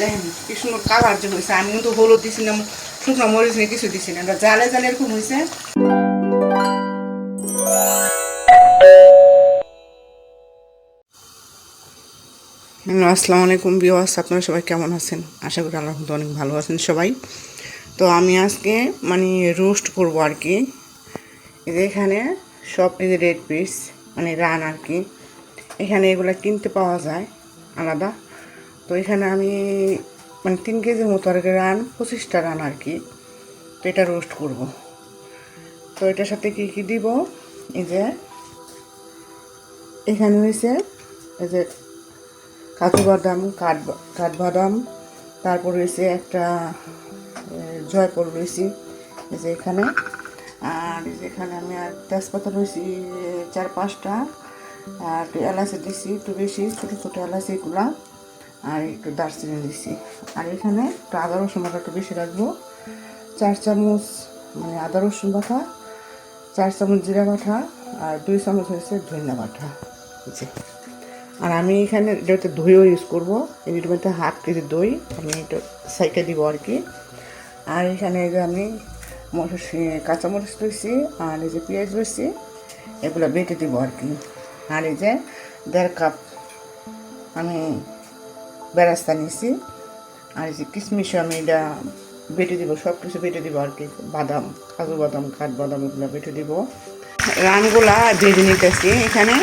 দেখেন কি সুন্দর কালার যে হয়েছে আমি হলুদ কিছু না। জালে এরকম হয়েছে আসসালামু আলাইকুম বিওয়াস আপনারা সবাই কেমন আছেন? আশা করি আল্লাহ অনেক ভালো আছেন সবাই। তো আমি আজকে মানে রোস্ট করব আর কি। এখানে সব রেড পিস মানে রান আর কি। এখানে এগুলো কিনতে পাওয়া যায়, আলাদা। তো এখানে আমি মানে তিন কেজির মতো আর কি রান, পঁচিশটা রান আর কি, তো এটা রোস্ট করব। তো এটার সাথে কি কি দিব? এই যে, এখানে হয়েছে এই যে কাজু বাদাম, কাঠ কাঠবাদাম তারপর রয়েছে একটা জয়পুর রয়েছি, এই যে এখানে। আর এই যে এখানে আমি আর তেজপাতা রয়েছি চার পাঁচটা। আর এলাচি দিছি, একটু বেশি, ছোটো ছোটো এলাচি এগুলা। আর একটু দারচিনি দিছি। আর এখানে একটু আদা রসুন বাটা একটু বেশি রাখব। চার চামচ মানে আদা রসুন বাটা, চার চামচ জিরা বাটা আর দুই চামচ হয়েছে ধনিয়া বাটা। জি। আর আমি এখানে এটাতে দইও ইউজ করব। এটার মধ্যে হাফ কেজি দই আমি এটা সাইকে দিব আর কি। আর এখানে যে আমি মরিচ কাঁচামরিচ রয়েছি আর এই যে পেঁয়াজ রয়েছি, এগুলো বেটে দিব আর কি। আর এই যে দেড় কাপ আমি বেরাস্তা নিয়েছি আর যে কিশমিশ আমি এটা বেটে দিব সব কিছু বেটে দিব আর কি। বাদাম, কাজু বাদাম, কাঠ বাদাম এগুলো বেটে দিব। রানগুলা ভেজে নিতেছি। এখানে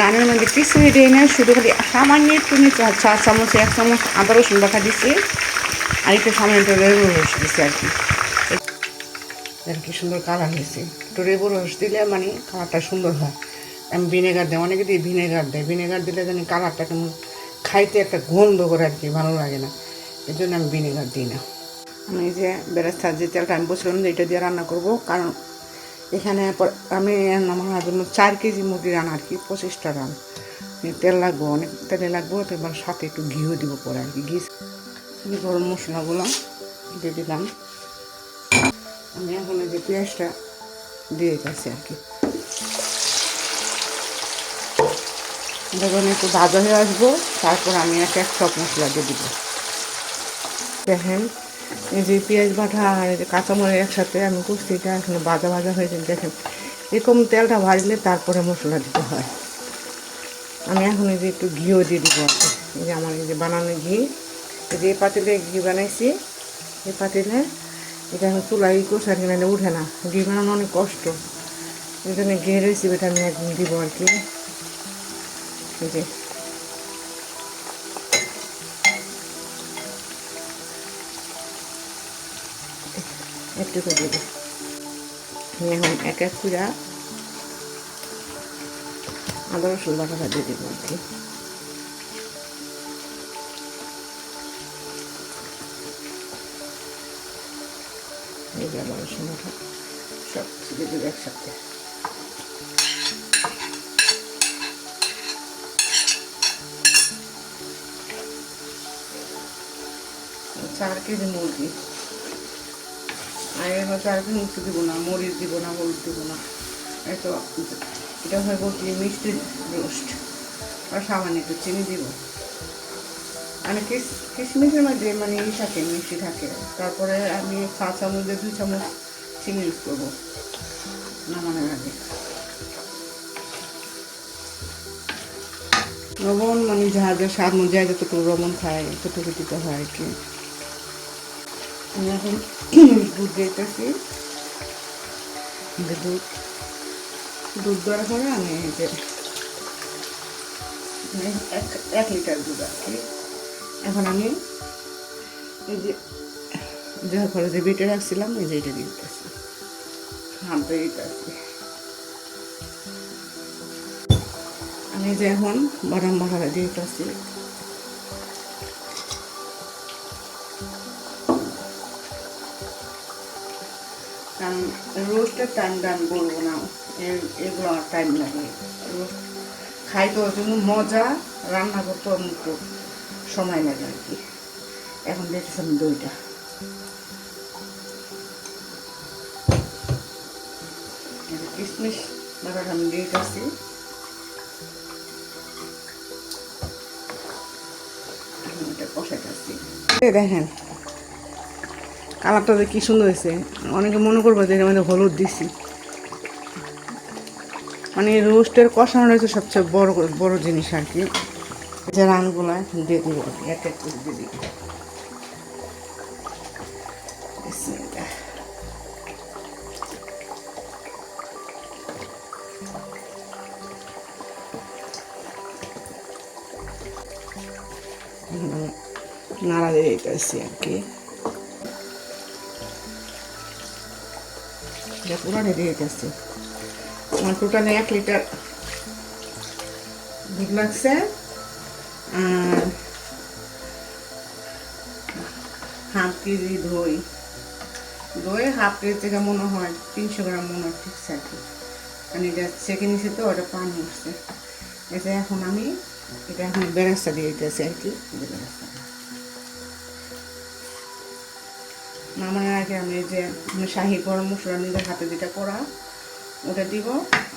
রানের মধ্যে কিছুই দিই না শুধু খালি সামান্য একটু চার চামচ, এক চামচ আদা রসুন বাটা দিছি। আর একটু সামান্য লেবু রস দিছি আর কি। আর কি সুন্দর কালার হয়েছে। একটু লেবু রস দিলে মানে কালারটা সুন্দর হয়। আমি ভিনেগার দেয় অনেকে দিয়ে ভিনেগার দেয়। ভিনেগার দিলে জানি কালারটা কেমন খাইতে একটা গন্ধ করে আর কি, ভালো লাগে না। এই জন্য আমি ভিনেগার দিই না। আমি যে বেরেস্তার যে তেলটা আমি বলছিলাম যে এটা দিয়ে রান্না করব, কারণ এখানে আমি আমার জন্য চার কেজি মুরগি রান আর কি, পঁচিশটা রান। তেল লাগবো, অনেক তেলে লাগবো তো এবার সাথে একটু ঘিও দিব পরে আর কি, ঘি গরম মশলাগুলো দিয়ে দিলাম। আমি এখন যে পেঁয়াজটা দিয়ে যাচ্ছি আর কি। যখন একটু ভাজা হয়ে আসব, তারপর আমি এক এক সব মশলা দিয়ে দিব। দেখেন, এই যে পেঁয়াজ বাটা আর কাঁচামরিচ একসাথে আমি করছি, এটা এখানে ভাজা ভাজা হয়ে যায় দেখেন, এরকম তেলটা ভাজলে তারপরে মশলা দিতে হয়। আমি এখন এই যে একটু ঘিও দিয়ে দিব এই যে আমার এই যে বানানো ঘি, এই যে পাতিলে ঘি বানাইছি, এই পাতিলে। এটা এখন চুলাই কষা কিনে উঠে না। ঘি বানানো অনেক কষ্ট। এই জন্য ঘি রেসিপিটা আমি একদিন দিব আর কি। যে। একটু করে দেবো এখন এক এক করে আদা দেবো আর এই যে আদা রসুন সব দিয়ে একসাথে। চার কেজি মুরগি। আর হয়তো আর কোনো কিছু দিব না, মরিচ দিব না, হলুদ দিব না। এই তো, এটা হয় বলছি মিষ্টি রোস্ট। আর সামান্য একটু চিনি দিব। মানে কিশমিশের মধ্যে মানে ই থাকে, মিষ্টি থাকে। তারপরে আমি চা চামচ দিয়ে দুই চামচ চিনি ইউজ করব, নামানোর আগে। লবণ মানে যা স্বাদ অনুযায়ী যতটুকু লবণ খায়, ততটুকু দিতে হয় আর কি। আমি এখন দুধ দিতেছি। দুধ দুধ দেওয়ার পরে আমি যে মানে এক লিটার দুধ আর কি। এখন আমি এই যে যার ফলে যে বেটে রাখছিলাম, এই যে এটা দিতেছি। হাত দিয়ে দিতেছি আমি যে এখন বাদাম দিয়ে দিতেছি। কারণ রোস্টের টাইমটা আমি বলব না। এগুলো আমার টাইম লাগে। রোস্ট খাইতে ওর জন্য মজা, রান্না করতে একটু সময় লাগে আর কি। এখন দেখেছি আমি দইটা। কিশমিশ বাটাটা আমি দিয়ে দিচ্ছি দেখেন কালারটা যে কি সুন্দর হয়েছে। অনেকে মনে করব যে মধ্যে হলুদ দিছি। মানে রোস্টের কষানো রয়েছে সবচেয়ে বড় বড় জিনিস আর কি। যে রানগুলো দিয়ে দিব, এক এক করে নাড়া দিয়ে দিতেছি আর কি। এটা পুরানি দিয়ে দিতেছি আমার টোটালে এক লিটার দুধ লাগছে আর হাফ কেজি দই। দই হাফ কেজি থেকে মনে হয় তিনশো গ্রাম, মনে হয় ঠিক আছে আর কি মানে এটা চেকে নিছি তো ওটা পানি উঠছে। এতে এখন আমি, এটা এখন বেরেস্তা দিয়ে দিতেছি আর কি, বেরেস্তা। নামানোর আগে আমি যে আমি শাহি গরম মশলা নিজের হাতে যেটা করা, ওটা দিব,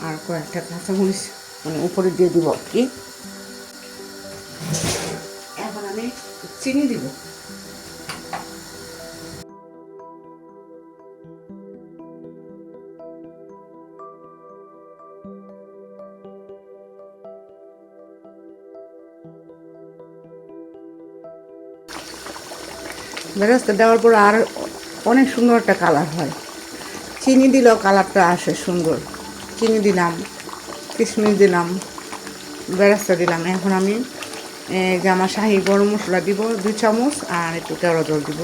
আর কয়েকটা কাঁচামরিচ মানে উপরে দিয়ে দিব কি। এখন আমি চিনি দিব। বেরেস্তা দেওয়ার পর আর অনেক সুন্দর একটা কালার হয়। চিনি দিলেও কালারটা আসে সুন্দর। চিনি দিলাম, কিশমিশ দিলাম, বেরেস্তা দিলাম। এখন আমি যে আমার শাহি গরম মশলা দিব দুই চামচ আর একটু কেওড়া জল দিব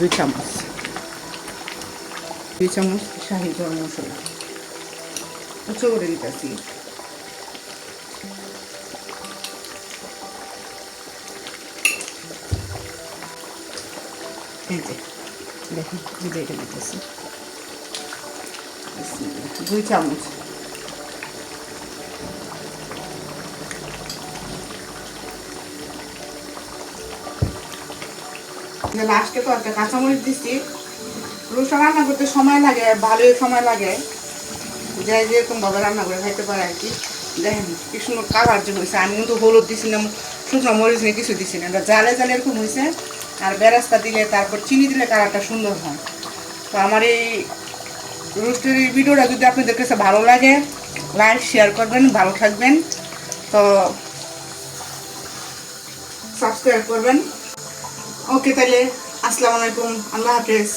দুই চামচ। দুই চামচ শাহি গরম মশলা। উঁচু করে দিতেছি। এই দেখুন এটা দিতেছি দুই চামচ লাস্টে তো একটা কাঁচামরিচ দিচ্ছি রসা রান্না করতে সময় লাগে, ভালোই সময় লাগে। যাই, যেরকম ভাবে রান্না করে খাইতে পারে আর কি। দেখেন, কি সুন্দর কালার যে হয়েছে আমি কিন্তু হলুদ দিছি না, শুকনো মরিচ নিয়ে কিছু দিছি না। জালে জালে এরকম হয়েছে আর বেরাস্তা দিলে তারপর চিনি দিলে কালারটা সুন্দর হয়। তো আমার এই রোস্টের এই ভিডিওটা যদি আপনাদের কাছে ভালো লাগে, লাইক, শেয়ার করবেন, ভালো থাকবেন। তো সাবস্ক্রাইব করবেন। ওকে তাহলে, আসসালামু আলাইকুম, আল্লাহ হাফেজ।